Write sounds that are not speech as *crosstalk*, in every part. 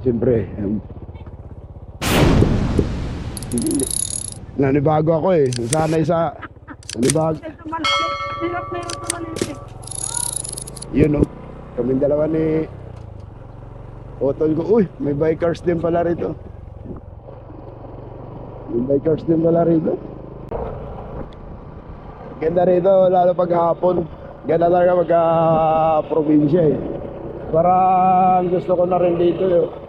Siyempre, um, nanibago ako eh. Sanay sa nanibago. Yun oh. Kaming dalawa ni Otol ko. Uy, may bikers din pala rito. May bikers din pala rito. Ganda rito, lalo pag hapon. Ganda talaga pag ah, probinsya eh. Parang gusto ko na rin dito eh.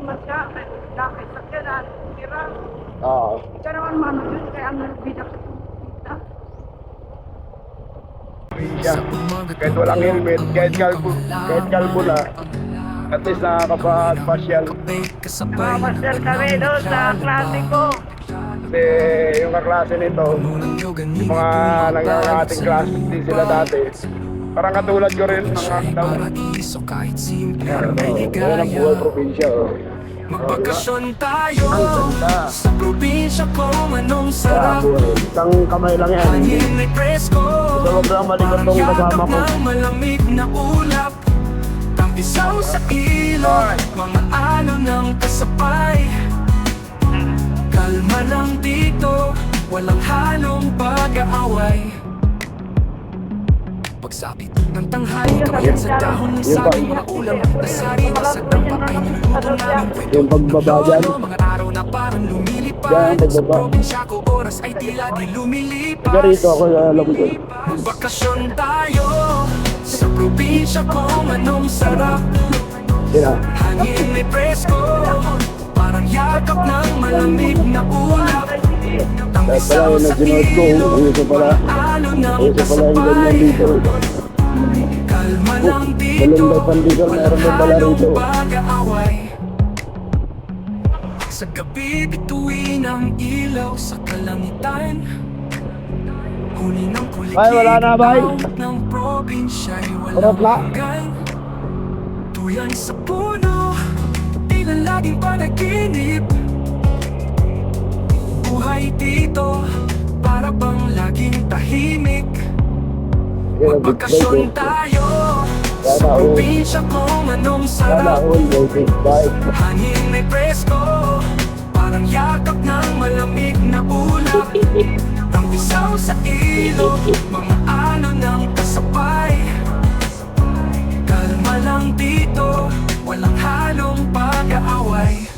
Ang masya, ay dami sa kailan. Hirap. Ah, Ika naman mano yun, kaya ang nalbida ko. probinsya. Kahit walang helmet, kahit kalbo, kahit kalbo na. At least nakakapag-pasyal. Mamasyal kami doon sa klase ko. Kasi yung kaklase nito, yung mga nangangating klase din sila dati. Parang katulad ko rin, mga daw. Paradiso kahit simple ang buhay probinsya. Oh. Magbakasyon tayo. Sa probinsya kung anong sarap. Isang kamay lang yan. Hangin presko lang malikot tong kasama ko. ng malamig na ulap Tampisaw sa ilog Mga ano ng kasabay Kalma lang dito Walang halong pag-aaway Pagsapit ng tanghali Kabayan sa dahon ng saging mga ulam Nasari na sa dampak ay niluto namin Pwede Yung pagbaba dyan. Lolo, mga araw na parang Yan, lumilipad Sa probinsya ko oras ay tila di lumilipas Taga rito ako alam ko. Bakasyon tayo Sa probinsya kung anong sarap? Ah. Hangin may presko Parang yakap ng malamig na ulap Dahil pala yung nag-sinood ko, uso pala. Ano ng Uso pala yung ganyan kasabay dito. Kalma lang dito Balong pandikal, meron din pala rito. Sa gabi bituin ang ilaw sa kalangitan Huli ng kuliglig Ay, wala na, bay. ng probinsya'y walang hanggan Tuyan sa puno, tahimik ang Magbakasyon tayo. Sa probinsya kung anong sarap. Hangin may presko. Parang yakap ng malamig na ulap Tampisaw sa ilog Mga ano ng kasabay. Kalma lang dito Walang halong pag-aaway.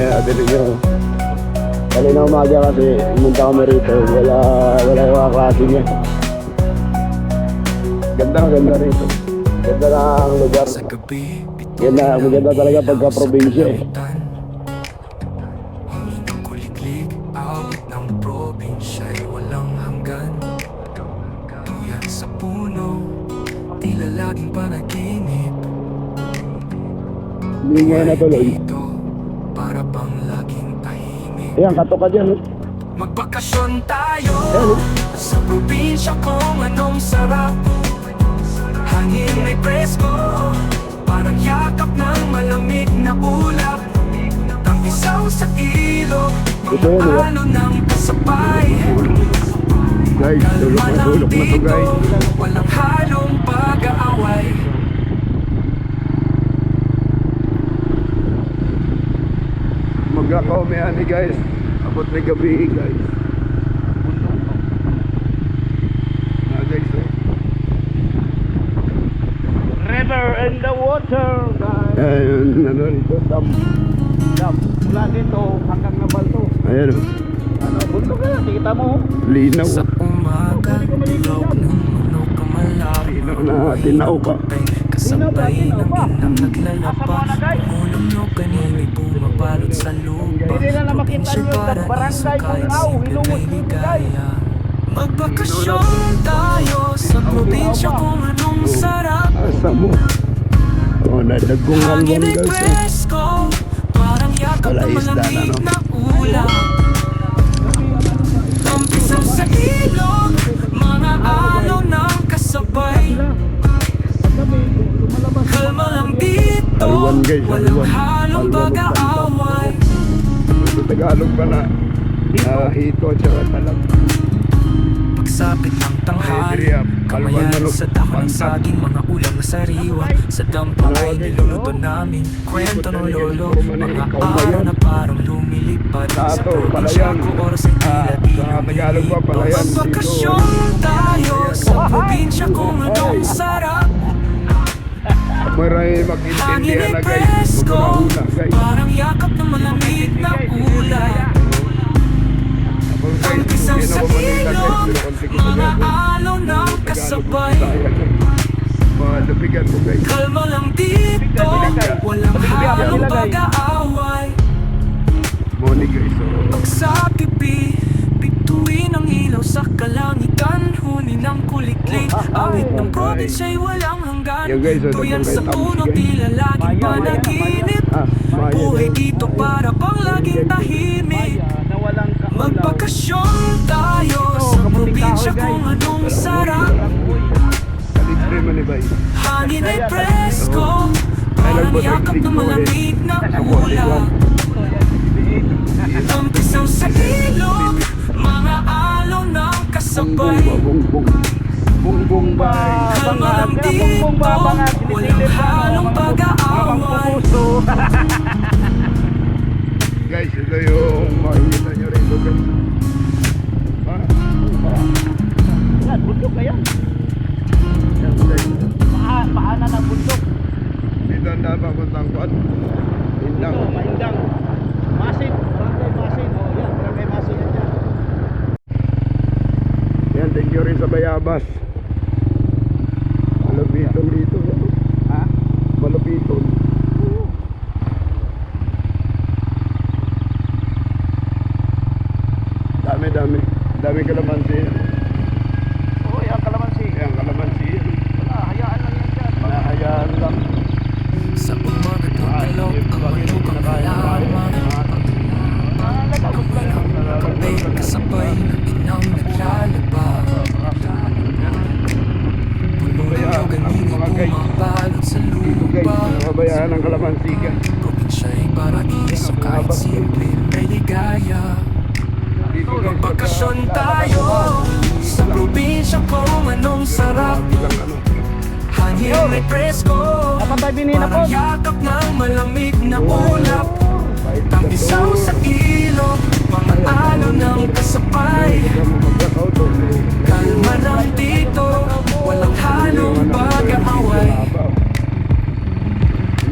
Eh, dito nyo. Kanina umaga kasi, pumunta kami rito. Wala, wala yung mga klase niya. Ganda, ganda rito. Ganda na ang lugar. Ganda, maganda talaga pagka probinsya eh. Hindi ngayon na tuloy. Dito Para bang laging Ayan, kato ka dyan. oh. Magbakasyon tayo Ayan, oh. Sa probinsya kung anong sarap Hangin may presko Parang yakap ng malamig na ulap Tampisaw sa ilog Mga ano ng kasabay Guys, tulog na tulog na to guys. Walang halong pag-aaway Magkakaume ani guys. Abot na gabi guys. Ah guys, oh. river and the water guys. Ayun, ano rito, dam. Dam, mula dito hanggang nabal to. Ayan, oh. Ano, bundok na, kita mo. linaw. Sa umaga Ilaw ng na tinaw pa. Kasabay ng ginang naglalaba Ulong nyo kanini bumabalot sa lupa sa para barangay isang kahit simple may ligaya Magbakasyon tayo sa probinsya kung anong sarap Asa mo? Oh, nadagong ay guys. oh. Parang yakap na, malamig na ulam Tampisaw sa ilog Mga alo ng kasabay Kalma lang dito Halwan, guys, Walang halwan. halong pag-aaway. Sa Tagalog pa na. Ah, hito at saka talag. Pag pagsapit ng tanghali Kamayan sa dako ng saging Mga ulam na sariwa. Sa dampa ay niluluto namin. Kwento ng lolo Mga araw na parang lumilipad Sa probinsya ko oras ay tila ba, palayan. Dito? Magbakasyon tayo sa probinsya kung anong sarap. Maray mag-intindihan na guys. Huwag guys. Parang yakap ng malamig na guys, Ang isang sa ilog Mga alaw ng kasabay. Malupigan ko guys. Kalma lang dito. Walang halong pag-aaway. Morning guys. So, ilaw sa kalangitan. Huni ng kuliklit Awit ng probinsya'y walang hanggan. Tuyan tapos sa puno tila laging panaginip. Ah, Buhay dito para pang laging tahimik. Magbakasyon tayo sa probinsya kung anong sarap. Hangin ay presko. Parang yakap ng malamig na ulap Tampisaw sa ilog Mga alaw ng kasabay Bung bung. Bung bung bay. Kalma lang dito Walang halong pag-aaway *laughs* Guys, ito yung makikita nyo rito guys. Ah, bundok guys. Paa, paanan ng bundok. Dito ang dapat matangkuan. Indang. Ito, maindang. Masin. Oh, yan, barangay Masin yan dyan. Yan, thank you Bayabas. Malupiton dito. no? Ha? Malupiton. Dami, dami. Dami kalamansi. Oo, yan, kalamansi. Yan, kalamansi. Wala, hayaan lang yan dyan. Mahayaan lang. Sa umaga ng galaw Ang manok ang halaman Pagkabay kasabay ng inang naglalaba Puno-lugaw ganini bumabalot sa Dito guys, lupa nababayaan ng kalamansi guys. Probinsya'y paraiso kahit simple may ligaya Dito guys, Magbakasyon tayo Sa probinsya kung anong sarap. Hangin may presko. Parang yakap ng malamig na ulap Tampisaw sa ilog Mga alaw ng kasabay Kalma lang dito Walang halong pag-aaway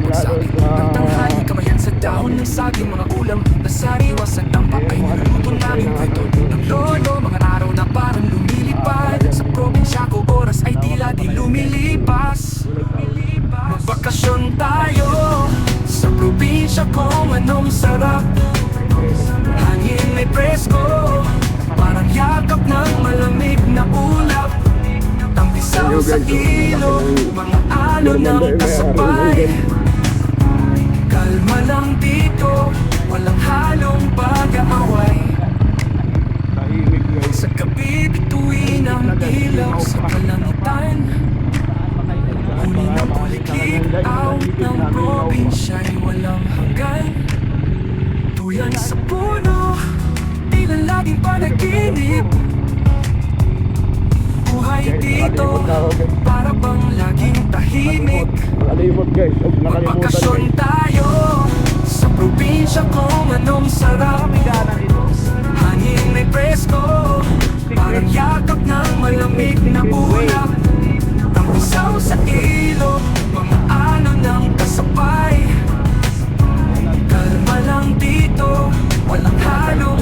Pagsapit ng tanghali Kamayan sa dahon ng saging Mga ulam na sariwa Sa dampa ay niluluto namin Kwento di lumilipas. Magbakasyon tayo Sa probinsya kung anong sarap. Hangin may presko Parang yakap ng malamig na ulap. Tampisaw sa ilog Mga alon ng kasabay. Kalma lang dito Walang halong pag-aaway. Sa gabi bituin ang ilaw sa kalangitan laging panaginip. Buhay dito, para bang laging tahimik. Nakalimot guys. Magbakasyon tayo Sa probinsya kung anong sarap. Hangin may presko Parang yakap ng malamig na ulap Tampisaw sa ilog Mga ano ng kasabay. Kalma lang dito Walang halong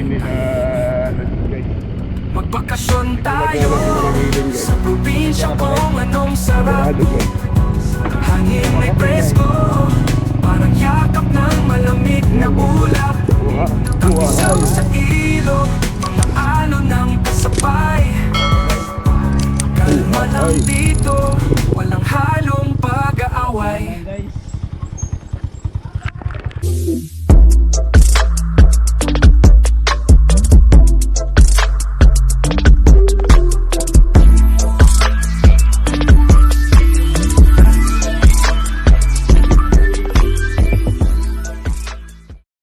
din nila ano. Magbakasyon tayo sa probinsya kung anong sarap. Hangin may presko, parang yakap ng malamig na ulap. Kapisaw sa ilog, mga ano ng kasabay. Kalma lang dito, walang halo